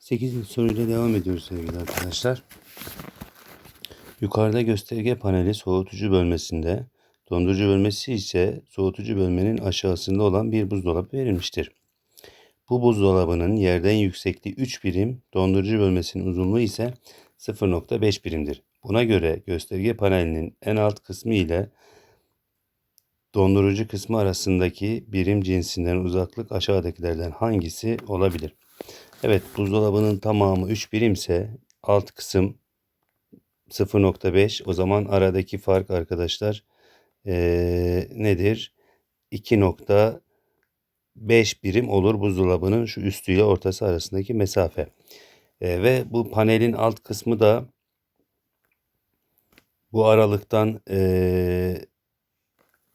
8. soruyla devam ediyoruz sevgili arkadaşlar. Yukarıda gösterge paneli soğutucu bölmesinde, dondurucu bölmesi ise soğutucu bölmenin aşağısında olan bir buzdolabı verilmiştir. Bu buzdolabının yerden yüksekliği 3 birim, dondurucu bölmesinin uzunluğu ise 0.5 birimdir. Buna göre gösterge panelinin en alt kısmı ile dondurucu kısmı arasındaki birim cinsinden uzaklık aşağıdakilerden hangisi olabilir? Evet buzdolabının tamamı 3 birimse alt kısım 0.5 o zaman aradaki fark arkadaşlar eee, nedir? 2.5 birim olur buzdolabının şu üstüyle ortası arasındaki mesafe. Eee, ve bu panelin alt kısmı da bu aralıktan eee,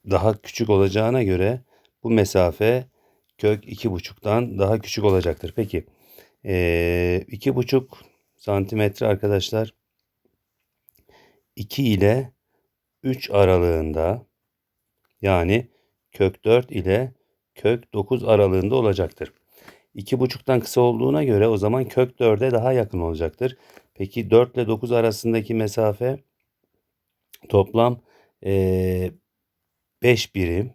daha küçük olacağına göre bu mesafe kök 2,5'tan daha küçük olacaktır. Peki eee, 2,5 santimetre arkadaşlar 2 ile 3 aralığında yani kök 4 ile kök 9 aralığında olacaktır. 2,5'tan kısa olduğuna göre o zaman kök 4'e daha yakın olacaktır. Peki 4 ile 9 arasındaki mesafe toplam eee 5 birim.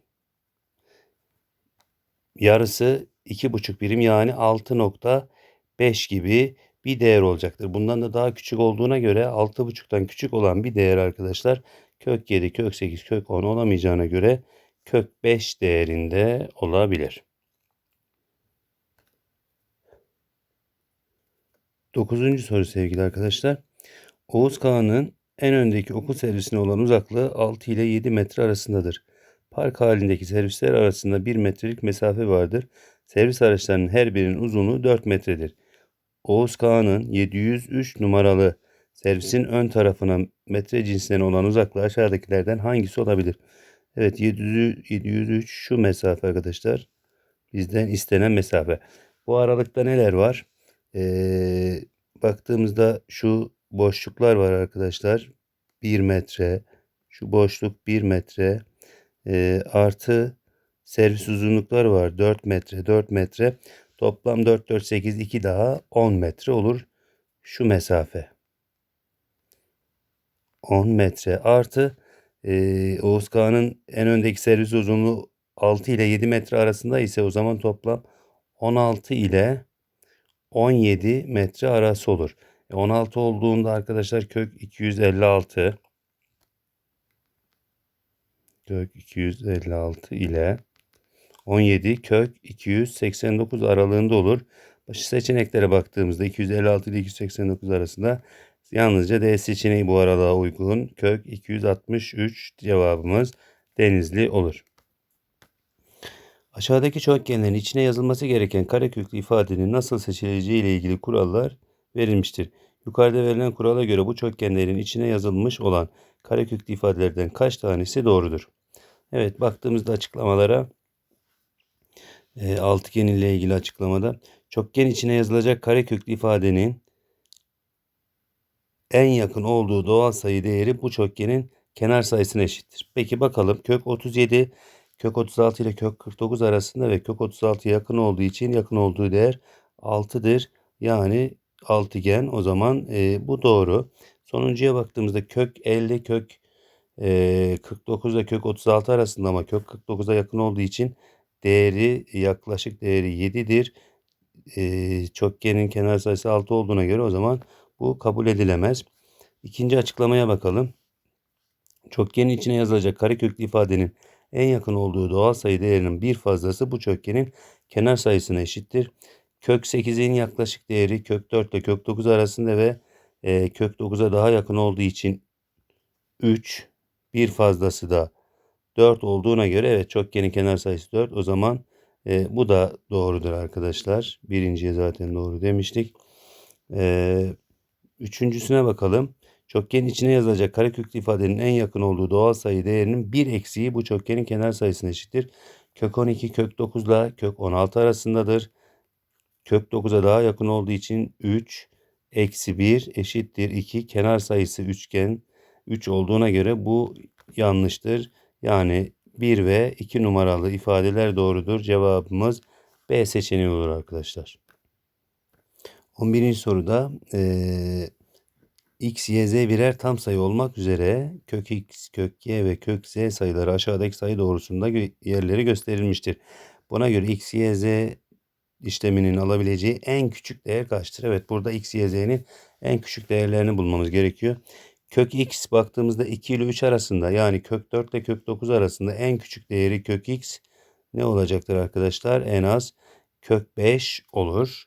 Yarısı 2,5 birim yani 6.5 gibi bir değer olacaktır. Bundan da daha küçük olduğuna göre 6,5'tan küçük olan bir değer arkadaşlar kök 7, kök 8, kök 10 olamayacağına göre kök 5 değerinde olabilir. 9. soru sevgili arkadaşlar. Oğuz Kağan'ın en öndeki okul servisine olan uzaklığı 6 ile 7 metre arasındadır. Park halindeki servisler arasında 1 metrelik mesafe vardır. Servis araçlarının her birinin uzunluğu 4 metredir. Oğuz Kağan'ın 703 numaralı servisin ön tarafına metre cinsinden olan uzaklığı aşağıdakilerden hangisi olabilir? Evet 700, 703 şu mesafe arkadaşlar. Bizden istenen mesafe. Bu aralıkta neler var? Ee, baktığımızda şu boşluklar var arkadaşlar. 1 metre. Şu boşluk 1 metre. Ee, artı servis uzunlukları var. 4 metre, 4 metre. Toplam 4, 4, 8, 2 daha 10 metre olur. Şu mesafe. 10 metre artı e, Oğuz Kağan'ın en öndeki servis uzunluğu 6 ile 7 metre arasında ise o zaman toplam 16 ile 17 metre arası olur. E, 16 olduğunda arkadaşlar kök 256 kök 256 ile 17 kök 289 aralığında olur. Seçeneklere baktığımızda 256 ile 289 arasında yalnızca D seçeneği bu aralığa uygun. Kök 263 cevabımız Denizli olur. Aşağıdaki çokgenlerin içine yazılması gereken kareköklü ifadenin nasıl seçileceği ile ilgili kurallar verilmiştir. Yukarıda verilen kurala göre bu çokgenlerin içine yazılmış olan kareköklü ifadelerden kaç tanesi doğrudur? Evet baktığımızda açıklamalara e, altıgen ile ilgili açıklamada çokgen içine yazılacak kareköklü ifadenin en yakın olduğu doğal sayı değeri bu çokgenin kenar sayısına eşittir. Peki bakalım kök 37 kök 36 ile kök 49 arasında ve kök 36'ya yakın olduğu için yakın olduğu değer 6'dır. Yani altıgen o zaman e, bu doğru. Sonuncuya baktığımızda kök 50 kök e, 49 ile kök 36 arasında ama kök 49'a yakın olduğu için değeri yaklaşık değeri 7'dir. E, çokgenin kenar sayısı 6 olduğuna göre o zaman bu kabul edilemez. İkinci açıklamaya bakalım. Çokgenin içine yazılacak kareköklü ifadenin en yakın olduğu doğal sayı değerinin bir fazlası bu çokgenin kenar sayısına eşittir. Kök 8'in yaklaşık değeri kök 4 ile kök 9 arasında ve e, kök 9'a daha yakın olduğu için 3 bir fazlası da 4 olduğuna göre evet çokgenin kenar sayısı 4. O zaman e, bu da doğrudur arkadaşlar. Birinciye zaten doğru demiştik. E, üçüncüsüne bakalım. Çokgenin içine yazılacak kareköklü ifadenin en yakın olduğu doğal sayı değerinin bir eksiği bu çokgenin kenar sayısına eşittir. Kök 12 kök 9 ile kök 16 arasındadır. Kök 9'a daha yakın olduğu için 3 eksi 1 eşittir 2. Kenar sayısı üçgen 3 olduğuna göre bu yanlıştır. Yani 1 ve 2 numaralı ifadeler doğrudur. Cevabımız B seçeneği olur arkadaşlar. 11. soruda eee, x, y, z birer tam sayı olmak üzere kök x, kök y ve kök z sayıları aşağıdaki sayı doğrusunda yerleri gösterilmiştir. Buna göre x, y, z işleminin alabileceği en küçük değer kaçtır? Evet burada x, y, z'nin en küçük değerlerini bulmamız gerekiyor. Kök x baktığımızda 2 ile 3 arasında yani kök 4 ile kök 9 arasında en küçük değeri kök x ne olacaktır arkadaşlar? En az kök 5 olur.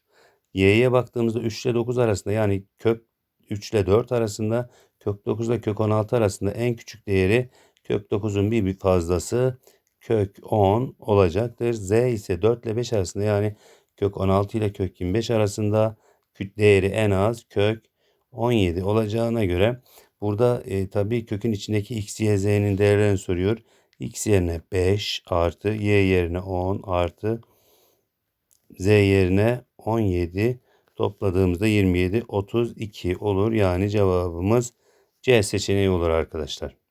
Y'ye baktığımızda 3 ile 9 arasında yani kök 3 ile 4 arasında kök 9 ile kök 16 arasında en küçük değeri kök 9'un bir fazlası kök 10 olacaktır. Z ise 4 ile 5 arasında yani kök 16 ile kök 25 arasında değeri en az kök 17 olacağına göre burada e, tabii kökün içindeki x, y, z'nin değerlerini soruyor. x yerine 5 artı y yerine 10 artı z yerine 17 topladığımızda 27 32 olur. Yani cevabımız C seçeneği olur arkadaşlar.